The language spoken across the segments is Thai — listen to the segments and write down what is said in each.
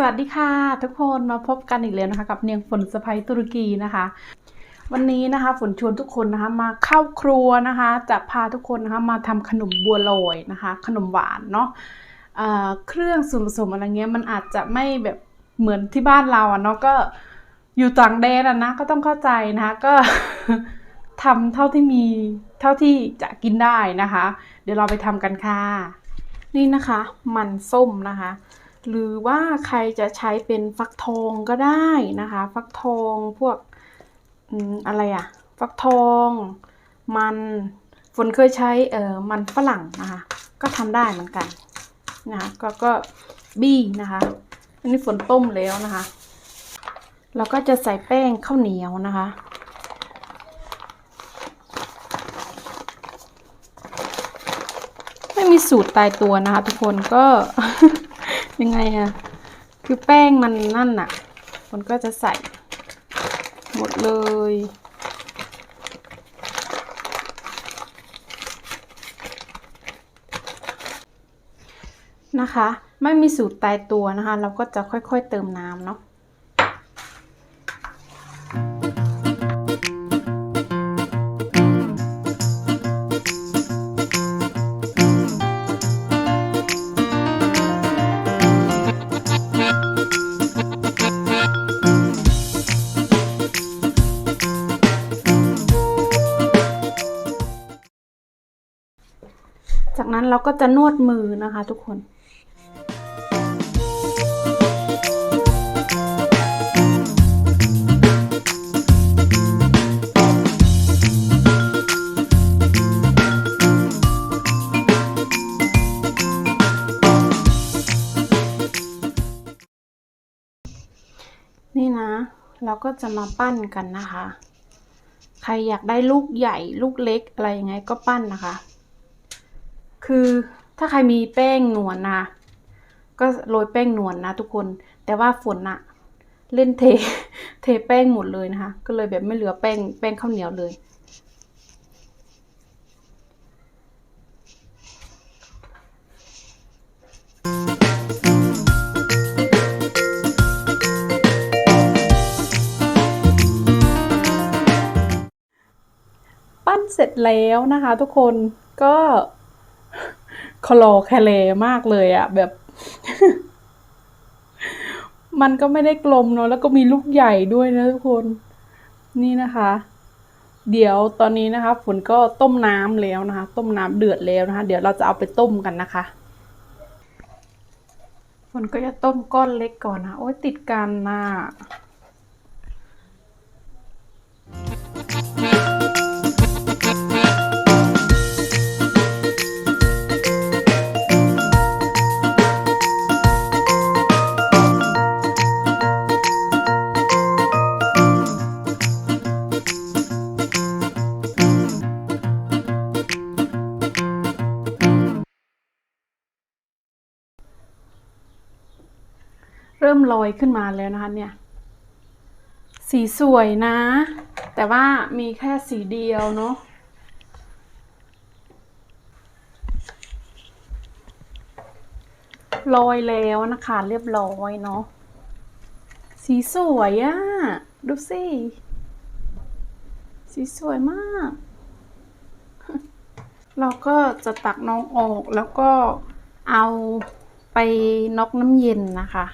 สวัสดีค่ะทุกคนมาพบกันอีกแล้วนะคะ กับเนียงฝนสะพายตุรกีนะคะ วันนี้นะคะฝนชวนทุกคนนะคะมาเข้าครัวนะคะ จะพาทุกคนนะคะมาทำขนมบัวลอยนะคะ ขนมหวานเนาะเเครื่องส่วนผสมอะไรเงี้ยมันอาจจะไม่แบบเหมือนที่บ้านเราอะเนาะก็อยู่ต่างแดนอะนะก็ต้องเข้าใจนะคะก็ ทำเท่าที่มีเท่าที่จะกินได้นะคะ เดี๋ยวเราไปทำกันค่ะ นี่นะคะ มันส้มนะคะ หรือว่าใครจะใช้เป็นฟักทองก็ได้นะคะ ฟักทองพวกอะไรอะฟักทอง มันฝนเคยใช้เอ่อมันฝรั่งนะคะ ก็ทำได้เหมือนกันนะคะก็ก็บี้นะคะ อันนี้ฝนต้มแล้วนะคะ เราก็จะใส่แป้งข้าวเหนียวนะคะ ไม่สูตรตายตัวนะคะ ทุกคนก็ ยังไงอะคือแป้งมันนั่นน่ะมันก็จะใส่หมดเลยนะคะ ไม่มีสูตรตายตัวนะคะ เราก็จะค่อยๆเติมน้ำเนาะ ก็จะนวดมือนะคะทุกคนนี่นะ เราก็จะมาปั้นกันนะคะ ใครอยากได้ลูกใหญ่ลูกเล็กอะไรยังไงก็ปั้นนะคะ คือถ้าใครมีแป้งนวลนะก็โรยแป้งนวลนะ ทุกคน แต่ว่าฝนอะเล่นเท เทแป้งหมดเลยนะคะ ก็เลยแบบไม่เหลือแป้งแป้งข้าวเหนียวเลย ปั้นเสร็จแล้วนะคะทุกคนก็ คลอแคลมากเลยอะแบบ มันก็ไม่ได้กลมเนาะแล้วก็มีลูกใหญ่ด้วยนะทุกคน นี่นะคะ เดี๋ยวตอนนี้นะคะฝนก็ต้มน้ำแล้วนะคะ ต้มน้ำเดือดแล้วนะคะ เดี๋ยวเราจะเอาไปต้มกันนะคะฝนก็จะต้มก้อนเล็กก่อนนะโอ้ยติดกันน่ะ เริ่มลอยขึ้นมาแล้วนะคะเนี่ย สีสวยนะ แต่ว่ามีแค่สีเดียวเนาะลอยแล้วนะคะ เรียบร้อยเนาะสีสวยอะ่ะ ดูสิ สีสวยมาก เราก็จะตักน้องออกแล้วก็เอาไปน็อกน้ำเย็นนะคะ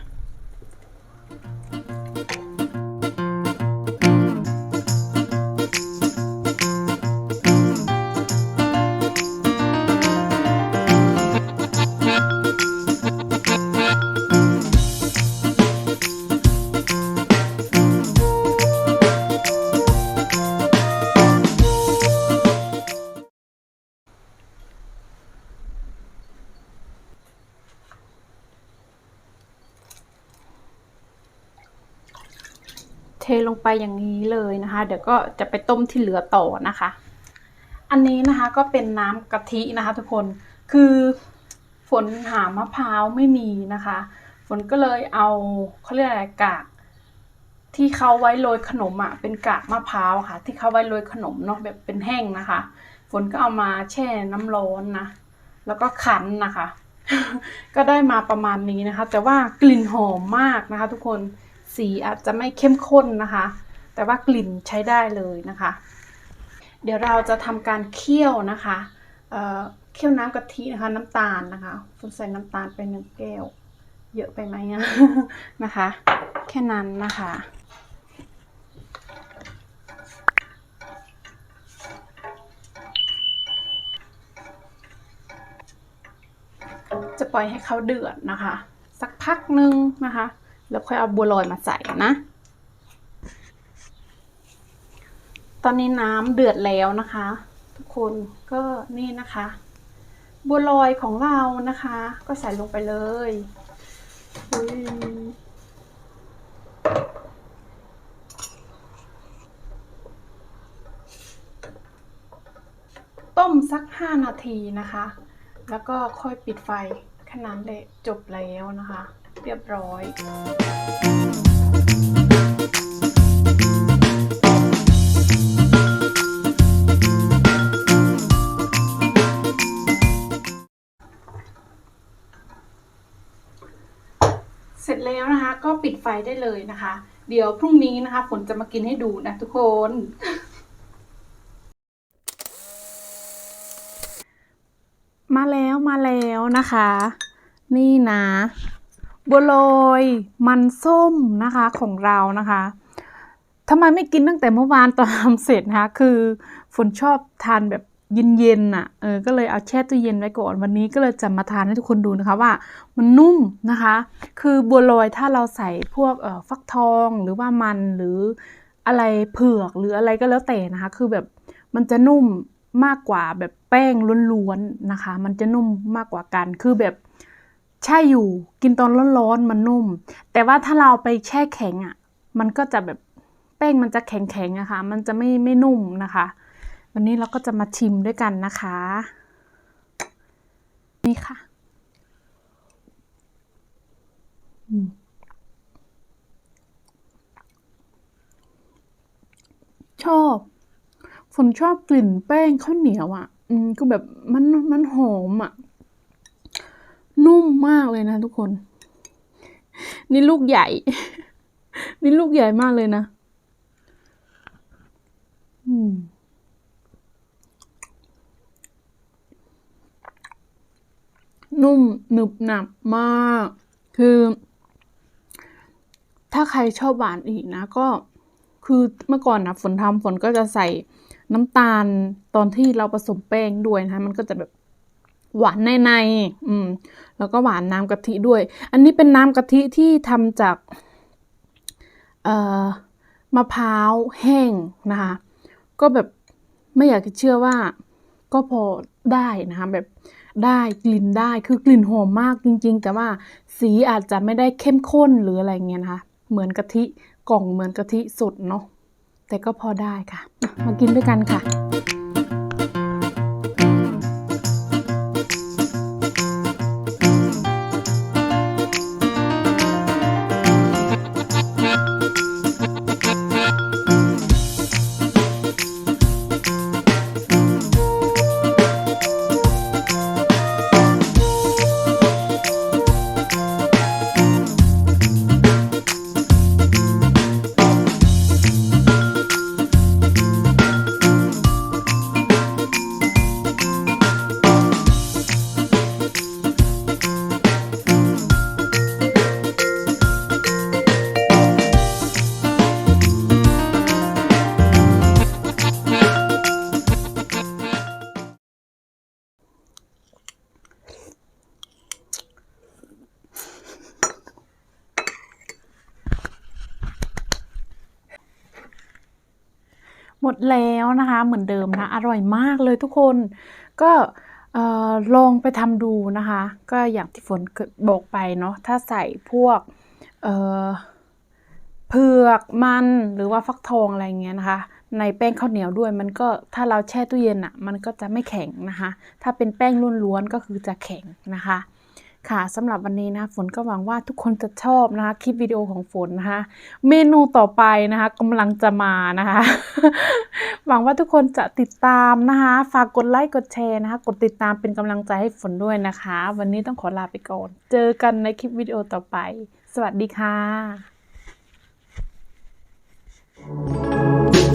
เทลงไปอย่างนี้เลยนะคะ เดี๋ยวก็จะไปต้มที่เหลือต่อนะคะ อันนี้นะคะก็เป็นน้ำกะทินะคะ ทุกคนคือฝนหามะพร้าวไม่มีนะคะ ฝนก็เลยเอาเขาเรียกอะไรกากที่เขาไว้โรยขนมอะเป็นกากมะพร้าวค่ะ ที่เขาไว้โรยขนมเนาะแบบเป็นแห้งนะคะ ฝนก็เอามาแช่น้ำร้อนนะ แล้วก็คั้นนะคะ ก็ได้มาประมาณนี้นะคะ แต่ว่ากลิ่นหอมมากนะคะ ทุกคนสีอาจจะไม่เข้มข้นนะคะ แต่ว่ากลิ่นใช้ได้เลยนะคะ เดี๋ยวเราจะทำการเคี่ยวนะคะเอ่อเคี่ยวน้ำกะทินะคะ น้ำตาลนะคะฝนใส่น้ำตาลไปหนึ่งแก้ว เยอะไปไหมอะนะคะ แค่นั้นนะคะ ปล่อยให้เขาเดือดนะคะ สักพักหนึ่งนะคะ แล้วค่อยเอาบัวลอยมาใส่นะ ตอนนี้น้ำเดือดแล้วนะคะ ทุกคนก็นี่นะคะ บัวลอยของเรานะคะ ก็ใส่ลงไปเลยต้มสัก 5 นาทีนะคะ แล้วก็ค่อยปิดไฟ ค่นั้นเลยจบแล้วนะคะ เรียบร้อยเสร็จแล้วนะคะ ก็ปิดไฟได้เลยนะคะ เดี๋ยวพรุ่งนี้นะคะฝนจะมากินให้ดูนะทุกคน มา แล้วมาแล้วนะคะ นี่นะบัวลอยมันส้มนะคะของเรานะคะทำไมไม่กินตั้งแต่เมื่อวานตอนทำเสร็จนะคะคือฝนชอบทานแบบเย็นๆน่ะเออก็เลยเอาแช่ตู้เย็นไว้ก่อนวันนี้ก็เลยจะมาทานให้ทุกคนดูนะคะว่า มันนุ่มนะคะ คือบัวลอยถ้าเราใส่พวกเอ่อฟักทองหรือว่ามันหรืออะไรเผือกหรืออะไรก็แล้วแต่นะคะ คือแบบมันจะนุ่ม มากกว่าแบบแป้งล้วนๆนะคะ มันจะนุ่มมากกว่ากัน คือแบบใช่อยู่กินตอนร้อนๆมันนุ่ม แต่ว่าถ้าเราไปแช่แข็งอะ มันก็จะแบบแป้งมันจะแข็งๆอะค่ะ มันจะไม่ไม่นุ่มนะคะ วันนี้เราก็จะมาชิมด้วยกันนะคะ นี่ค่ะชอบ ฝนชอบกลิ่นแป้งข้าวเหนียวอะ อืมก็แบบมันมันหอมอะ นุ่มมากเลยนะทุกคน นี่ลูกใหญ่ นี่ลูกใหญ่มากเลยนะ อืมนุ่มหนึบหนับมาก คือ ถ้าใครชอบหวานอีกนะ ก็คือเมื่อก่อนนะฝนทำฝนก็จะใส่ น้ำตาลตอนที่เราผสมแป้งด้วยนะคะมันก็จะแบบหวานในในๆอืม แล้วก็หวานน้ำกะทิด้วย อันนี้เป็นน้ำกะทิที่ทำจากเอ่อมะพร้าวแห้งนะคะ ก็แบบไม่อยากจะเชื่อว่า ก็พอได้นะคะแบบได้กลิ่นได้คือกลิ่นหอมมากจริง ๆ แต่ว่าสีอาจจะไม่ได้เข้มข้นหรืออะไรเงี้ยนะคะ เหมือนกะทิกล่องเหมือนกะทิสดเนาะ แต่ก็พอได้ค่ะ มากินด้วยกันค่ะ หมดแล้วนะคะ เหมือนเดิมนะ อร่อยมากเลยทุกคน ก็ลองไปทำดูนะคะ ก็อย่างที่ฝนบอกไปเนาะ ถ้าใส่พวกเอ่อเผือกมันหรือว่าฟักทองอะไรเงี้ยนะคะ ในแป้งข้าวเหนียวด้วย มันก็ถ้าเราแช่ตู้เย็นอะ่ะ มันก็จะไม่แข็งนะคะ ถ้าเป็นแป้งล้วนๆก็คือจะแข็งนะคะ ค่ะสำหรับวันนี้นะคะฝนก็หวังว่าทุกคนจะชอบนะคะคลิปวิดีโอของฝนนะคะ เมนูต่อไปนะคะกำลังจะมานะคะ หวังว่าทุกคนจะติดตามนะคะ ฝากกดไลค์กดแชร์นะคะ กดติดตามเป็นกำลังใจให้ฝนด้วยนะคะ วันนี้ต้องขอลาไปก่อน เจอกันในคลิปวิดีโอต่อไป สวัสดีค่ะ